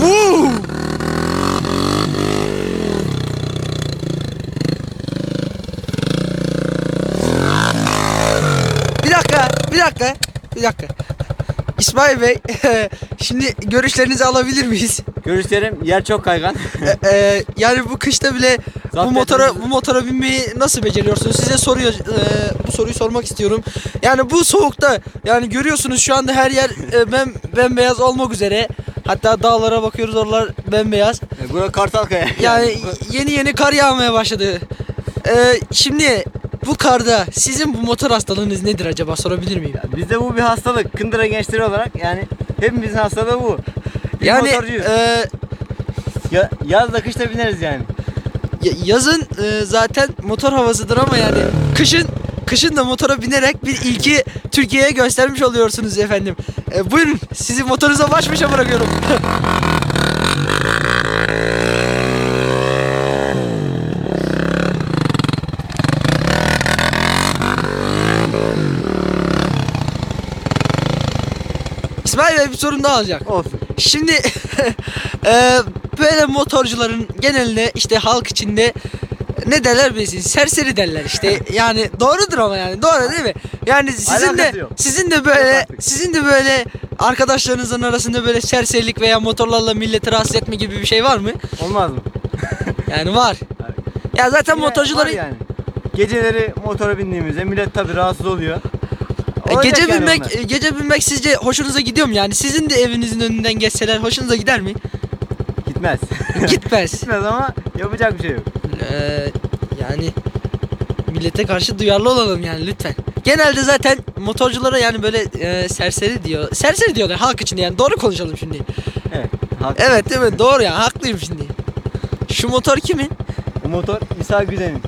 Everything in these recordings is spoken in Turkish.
Woo! Bir dakika, bir dakika. İsmail Bey, şimdi görüşlerinizi alabilir miyiz? Görüşlerim yer çok kaygan. E, e, yani bu kışta bile bu Zapt motora bu motora binmeyi nasıl beceriyorsunuz? Size soruyor e, bu soruyu sormak istiyorum. Yani bu soğukta yani görüyorsunuz şu anda her yer e, bem, bembeyaz olmak üzere. Hatta dağlara bakıyoruz oralar bembeyaz. E, Bura Kartalkaya. Yani yeni yeni kar yağmaya başladı. Ee, şimdi bu karda sizin bu motor hastalığınız nedir acaba sorabilir miyim? Bizde bu bir hastalık. Kındıra gençleri olarak yani hepimizin hastalığı bu. Biz Yani motorcuyuz. e, Ya, yazda kışta bineriz yani. ya- yazın e, zaten motor havasıdır ama yani kışın kışın da motora binerek bir ilki Türkiye'ye göstermiş oluyorsunuz efendim. E, buyurun sizi motorunuza baş başa bırakıyorum. Bey bir sorun daha alacak. Olsun. Şimdi e, böyle motorcuların genelinde işte halk içinde ne derler bilirsin serseri derler işte yani doğrudur ama yani doğru değil mi? Yani sizin de Alakası yok. sizin de Yok böyle artık. sizin de böyle arkadaşlarınızın arasında böyle serserilik veya motorlarla milleti rahatsız etme gibi bir şey var mı? Olmaz mı? Yani var. Ya zaten Yine motorcuları var yani. Geceleri motora bindiğimizde millet tabi rahatsız oluyor. E, Olacak gece yani binmek onlar. e, gece binmek sizce hoşunuza gidiyor mu yani? Sizin de evinizin önünden geçseler hoşunuza gider mi? Gitmez. Gitmez. Gitmez ama yapacak bir şey yok. Ee, yani millete karşı duyarlı olalım yani lütfen. Genelde zaten motorculara yani böyle e, serseri diyor. Serseri diyorlar halk içinde yani doğru konuşalım şimdi. Evet. haklı. Evet değil mi? Doğru ya haklıyım şimdi. Şu motor kimin? O motor İsa Güden'in.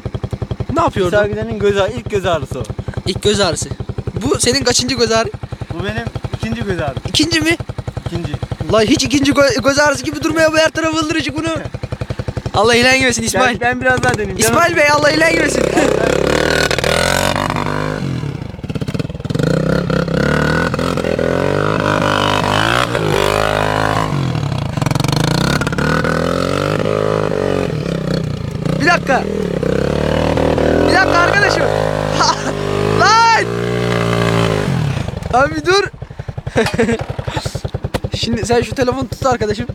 Ne yapıyordu? İsa Güden'in göz ağrı, ilk göz ağrısı o. İlk göz ağrısı. Bu senin kaçıncı göz ağrı? Bu benim ikinci göz ağrım. İkinci mi? İkinci. La hiç ikinci gö- göz ağrısı gibi durmuyor bu her tarafı ıldırıcık bunu. Allah ilan girmesin İsmail. Ben, ben biraz daha deneyeyim. İsmail Bey Allah ilan girmesin. Bir dakika. Bir dakika arkadaşım. Lan! Lan bir dur. Şimdi sen şu telefonu tut arkadaşım.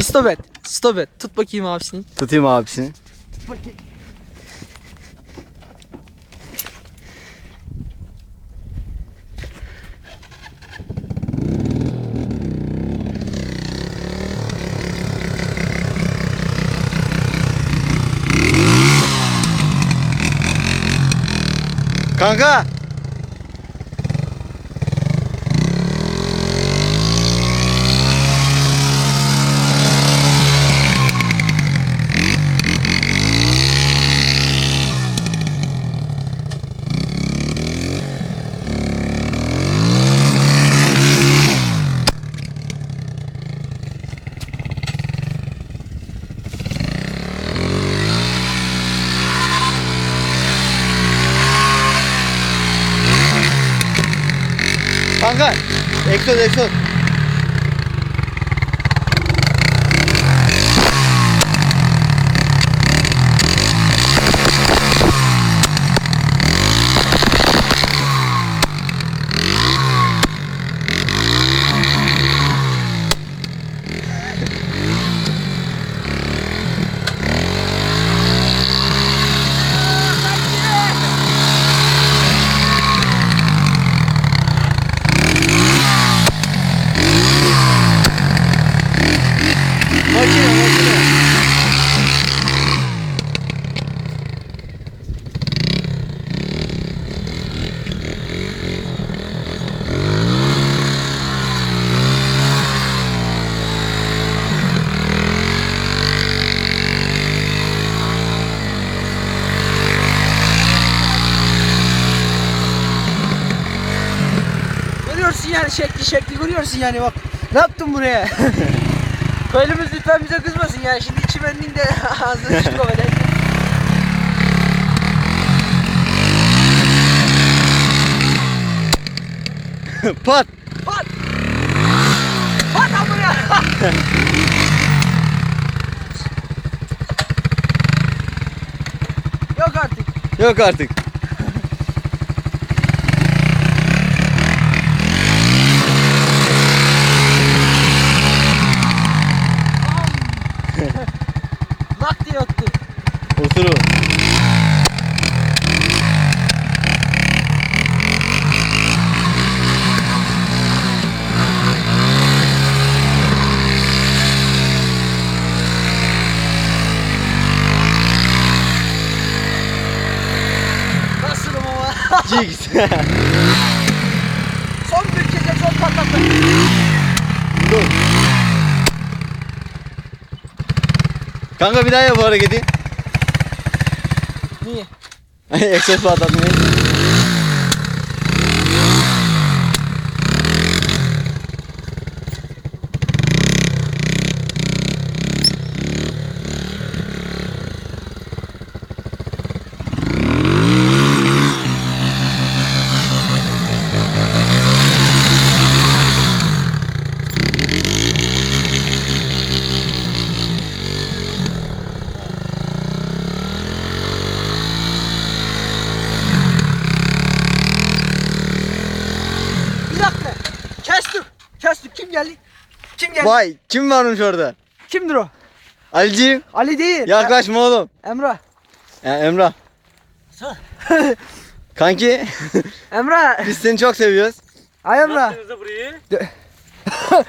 Stop et. Stop et. Tut bakayım abisini. Tutayım abisini. Kanka. Kanka. Egzoz egzoz. Yani şekli şekli görüyorsun yani bak. Ne yaptın buraya? Köylümüz lütfen bize kızmasın yani. Şimdi çimenliğin de düştük o böyle. Pat. Pat! Pat buraya! Yok artık. Yok artık. Jigs. son bir kez son patlattı. Dur. Kanka bir daha yap bu hareketi. Niye? Egzoz patlatmayı. Bir dakika. Kestim. Kestim. Kim geldi? Kim geldi? Vay kim varmış orada? Kimdir o? Ali'ciğim Ali değil. yaklaşma oğlum. E- Emrah. Ya Emrah. Kanki Emrah. biz seni çok seviyoruz. Ay Emrah. Burayı.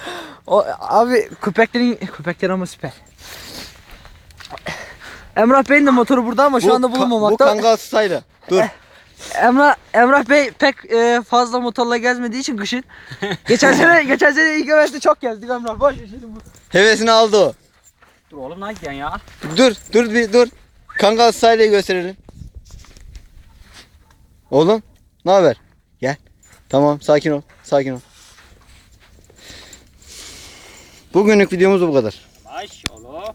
O, abi köpeklerin köpekler ama süper. Emrah Bey'in de motoru burada ama şu anda ka- bulunmamakta. Bu kangal style. Dur. Emrah Emrah Bey pek e, fazla motorla gezmediği için kışın. geçen sene geçen sene ilk hevesli çok gezdik Emrah. Boş ver şimdi bu. Hevesini aldı o. Dur oğlum lan gel ya. Dur dur bir dur. Kangal style'ı gösterelim. Oğlum ne haber? Gel. Tamam sakin ol. Sakin ol. Bugünlük videomuz bu kadar. Maşallah.